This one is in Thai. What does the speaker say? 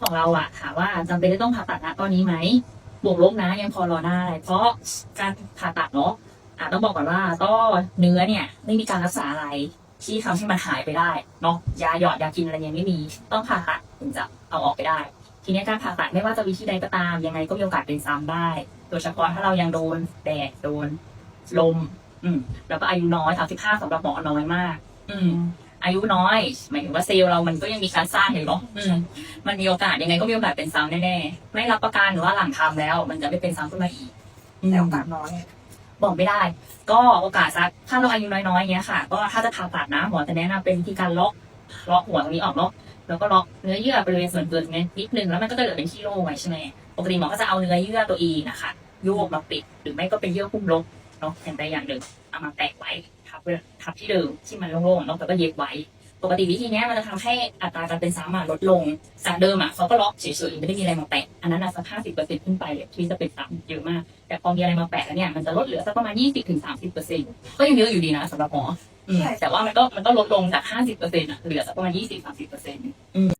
ของเราอะถามว่าจำเป็นจะต้องผ่าตัดนะตอนนี้ไหมบวกลบนะยังพอรอได้ เพราะการผ่าตัดเนาะอะต้องบอกก่อนว่าต้อเนื้อเนี่ย ไม่มีการรักษาอะไรที่ทำให้มันหายไปได้เนาะยาหยอดยากินอะไรยังไม่มี ต้องผ่าตัดถึงจะเอาออกไปได้ ทีนี้การผ่าตัดไม่ว่าจะวิธีใดก็ตาม ยังไงก็มีโอกาสเป็นซ้ำได้ โดยเฉพาะถ้าเรายังโดนแดดโดนลม อืม แล้วก็อายุน้อย35สำหรับหมอน้อยมาก อืม อายุน้อยหมายถึงว่าเซลล์เรามันก็ยังมีการสร้างอยู่เนาะอืมมันมีโอกาสยังไงก็มีโอกาสเป็นซ้ำแน่ๆไม่รับประกันหรือว่าหลังทำแล้ว มันจะไม่เป็นซ้ำขึ้นมาอีกอืมแต่โอกาสน้อยบอกไม่ได้ ก็โอกาสสักถ้าเราอายุน้อยๆอย่างเงี้ยค่ะ ก็ถ้าจะผ่าตัดนะหมอจะแนะนำเป็นวิธีการล็อกล็อกหัวตรงนี้ออกเนาะแล้วก็ล็อกเนื้อเยื่อบริเวณส่วนเกินตรงนี้นิดนึงแล้วมันก็จะเหลือเป็นขี้โล่ไว้ใช่ไหมปกติหมอก็จะเอาเนื้อเยื่อตัวอีนะคะโยกมาปิดหรือไม่ก็เป็นเยื่อหุ้มลบเนาะอย่างใดอย่างหนึ่งเอามาแตะไว้ ทับทับที่เดิมที่มันโล่งๆเนาะแล้วก็เย็บไว้ ปกติวิธีเนี้ยมันจะทำให้อัตราการเป็นซ้ำลดลงจากเดิมอะเขาก็ล็อกเฉยๆไม่ได้มีอะไรมาแปะอันนั้นอะสักห้าสิบเปอร์เซ็นต์ขึ้นไปเลยที่จะเป็นซ้ำเยอะมาก แต่พอมีอะไรมาแปะแล้วเนี่ยมันจะลดเหลือสักประมาณยี่สิบถึงสามสิบเปอร์เซ็นต์ก็ยังเยอะอยู่ดีนะสำหรับหมอแต่ว่ามันก็มันก็ลดลงจากห้าสิบเปอร์เซ็นต์เหลือสักประมาณยี่สิบสามสิบเปอร์เซ็นต์